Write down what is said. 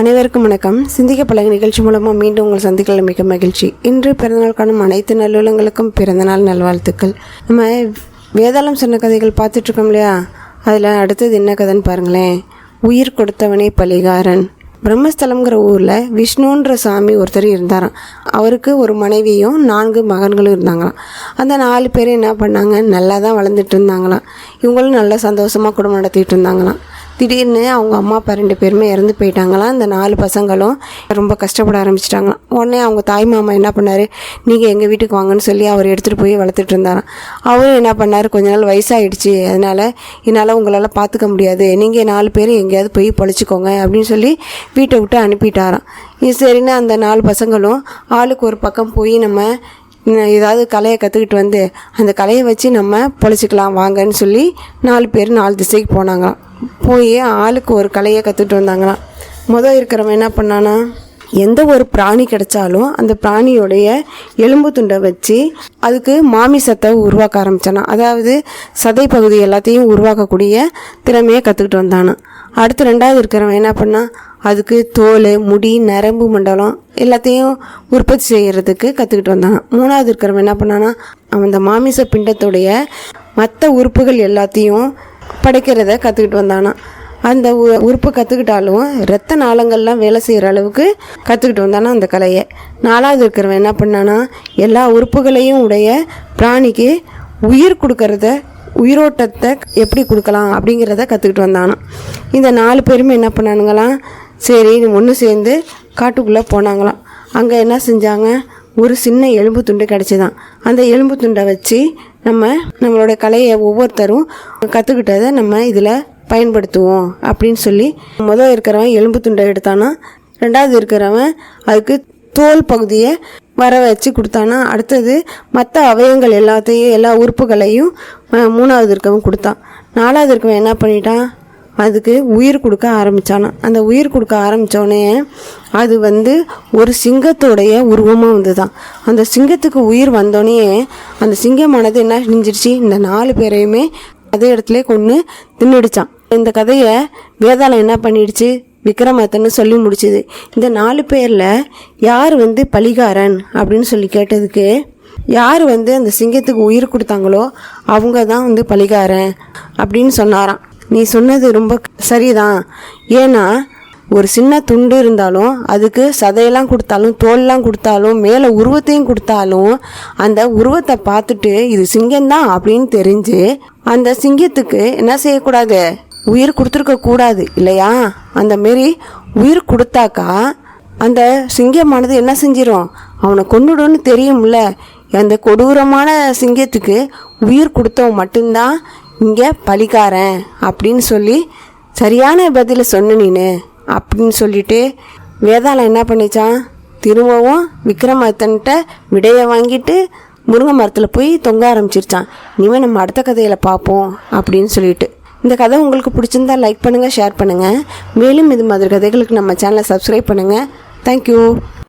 அனைவருக்கும் வணக்கம். சிந்திக்க பழக நிகழ்ச்சி மூலமாக மீண்டும் உங்கள் சந்திக்கல மிக மகிழ்ச்சி. இன்று பிறந்தநாள் காணும் அனைத்து நல்லுள்ளங்களுக்கும் பிறந்தநாள் நல்வாழ்த்துக்கள். நம்ம வேதாளம் சொன்ன கதைகள் பார்த்துட்ருக்கோம் இல்லையா? அதில் அடுத்தது என்ன கதைன்னு பாருங்களேன். உயிர் கொடுத்தவனே பலிகாரன். பிரம்மஸ்தலம்ங்கிற ஊரில் விஷ்ணுன்ற சாமி ஒருத்தர் இருந்தாராம். அவருக்கு ஒரு மனைவியும் நான்கு மகன்களும் இருந்தாங்களாம். அந்த நாலு பேரும் என்ன பண்ணாங்க? நல்லா தான் வளர்ந்துட்டு இருந்தாங்களாம். இவங்களும் நல்லா சந்தோஷமாக குடும்பம் நடத்திட்டு இருந்தாங்களாம். திடீர்னு அவங்க அம்மா அப்பா ரெண்டு பேருமே இறந்து போயிட்டாங்களாம் இந்த நாலு பசங்களும் ரொம்ப கஷ்டப்பட ஆரம்பிச்சிட்டாங்களாம் உடனே அவங்க தாய் மாமா என்ன பண்ணார்? நீங்கள் எங்கள் வீட்டுக்கு வாங்கன்னு சொல்லி அவர் எடுத்துகிட்டு போய் வளர்த்துட்டு இருந்தாராம். அவரும் என்ன பண்ணார்? கொஞ்ச நாள் வயசாகிடுச்சு அதனால் என்னால் உங்களால் பார்த்துக்க முடியாது. நீங்கள் நாலு பேரும் எங்கேயாவது போய் பொழைச்சிக்கோங்க அப்படின்னு சொல்லி வீட்டை விட்டு அனுப்பிட்டாராம். இது சரின்னு அந்த நாலு பசங்களும் ஆளுக்கு ஒரு பக்கம் போய் நம்ம ஏதாவது கலையை கற்றுக்கிட்டு வந்து அந்த கலையை வச்சு நம்ம பொழைச்சிக்கலாம் வாங்கன்னு சொல்லி நாலு பேர் நாலு திசைக்கு போனாங்களாம். போய் ஆளுக்கு ஒரு கலையை கற்றுட்டு வந்தாங்களாம். முதல் இருக்கிறவன் என்ன பண்ணானா எந்த ஒரு பிராணி கிடைச்சாலும் அந்த பிராணியோடைய எலும்பு துண்டை வச்சு அதுக்கு மாமிசத்தை உருவாக்க ஆரம்பித்தானா அதாவது சதை பகுதி எல்லாத்தையும் உருவாக்கக்கூடிய திறமையை கற்றுக்கிட்டு வந்தானா அடுத்து ரெண்டாவது இருக்கிறவன் என்ன பண்ணான் அதுக்கு தோல் முடி நரம்பு மண்டலம் எல்லாத்தையும் உற்பத்தி செய்கிறதுக்கு கற்றுக்கிட்டு வந்தாங்க மூணாவது இருக்கிறவன் என்ன பண்ணானா அவன் அந்த மாமிச பிண்டத்துடைய மற்ற உறுப்புகள் எல்லாத்தையும் படைக்கிறத கற்றுக்கிட்டு வந்தானா. அந்த உ- உறுப்பு கற்றுக்கிட்டாலும் ரத்த நாளங்கள்லாம் வேலை செய்கிற அளவுக்கு கற்றுக்கிட்டு வந்தானா அந்த கலையை. நாலாவது இருக்கிறவன் என்ன பண்ணானா எல்லா உறுப்புகளையும் உடைய பிராணிக்கு உயிர் கொடுக்கறத உயிரோட்டத்தை எப்படி கொடுக்கலாம் அப்படிங்கிறத கற்றுக்கிட்டு வந்தானா. இந்த நாலு பேருமே என்ன பண்ணானுங்களாம் சரி ஒன்று சேர்ந்து காட்டுக்குள்ளே போனாங்களாம். அங்கே என்ன செஞ்சாங்க ஒரு சின்ன எலும்பு துண்டு கிடச்சிதான். அந்த எலும்பு துண்டை வச்சு நம்ம நம்மளோட கலையை ஒவ்வொருத்தரும் கற்றுக்கிட்டதை நம்ம இதில் பயன்படுத்துவோம் அப்படின்னு சொல்லி முதல் இருக்கிறவன் எலும்பு துண்டை எடுத்தானா ரெண்டாவது இருக்கிறவன் அதுக்கு தோல் பகுதியை வர வச்சு கொடுத்தானா அடுத்தது மற்ற அவயங்கள் எல்லாத்தையும் எல்லா உறுப்புகளையும் மூணாவது இருக்கவன் கொடுத்தான். நாலாவது இருக்கவன் என்ன பண்ணிட்டான்? அதுக்கு உயிர் கொடுக்க ஆரம்பித்தானா அந்த உயிர் கொடுக்க ஆரம்பித்தோடனே அது வந்து ஒரு சிங்கத்தோடைய உருவமாக வந்துதான் அந்த சிங்கத்துக்கு உயிர் வந்தோடனே அந்த சிங்கமானது என்ன செஞ்சிருச்சு? இந்த நாலு பேரையுமே அதே இடத்துல கொண்டு தின்னுடுச்சான். இந்த கதையை வேதாளம் என்ன பண்ணிடுச்சு? விக்ரமாதித்தன்னு சொல்லி முடிச்சுது. இந்த நாலு பேரில் யார் வந்து பலிகாரன் அப்படின்னு சொல்லி கேட்டதுக்கு யார் வந்து அந்த சிங்கத்துக்கு உயிர் கொடுத்தாங்களோ அவங்க தான் வந்து பலிகாரன் அப்படின்னு சொன்னாராம். நீ சொன்னது ரொம்ப சரிதான். ஏன்னா ஒரு சின்ன துண்டு இருந்தாலும் அதுக்கு சதையெல்லாம் கொடுத்தாலும் தோல்லாம் கொடுத்தாலும் மேலே உருவத்தையும் கொடுத்தாலும் அந்த உருவத்தை பார்த்துட்டு இது சிங்கம்தான் அப்படின்னு தெரிஞ்சு அந்த சிங்கத்துக்கு என்ன செய்யக்கூடாது? உயிர் கொடுத்துருக்க கூடாது இல்லையா? அந்த மாரி உயிர் கொடுத்தாக்கா அந்த சிங்கமானது என்ன செஞ்சிடும் அவனை கொண்டுடுன்னு தெரியும்ல. அந்த கொடூரமான சிங்கத்துக்கு உயிர் கொடுத்தவன் மட்டும்தான் இங்கே பழிக்காரன் அப்படின்னு சொல்லி சரியான பதிலை சொன்ன நீனு அப்படின்னு சொல்லிட்டு வேதாளம் என்ன பண்ணிச்சான்? திரும்பவும் விக்ரமத்தன்கிட்ட விடையை வாங்கிட்டு முருங்கை மரத்தில் போய் தொங்க ஆரம்பிச்சிருச்சான். இனிமேல் நம்ம அடுத்த கதையில் பார்ப்போம் அப்படின்னு சொல்லிட்டு. இந்த கதை உங்களுக்கு பிடிச்சிருந்தா லைக் பண்ணுங்கள் ஷேர் பண்ணுங்கள் மேலும் இது மாதிரி கதைகளுக்கு நம்ம சேனலை சப்ஸ்கிரைப் பண்ணுங்கள் தேங்க்யூ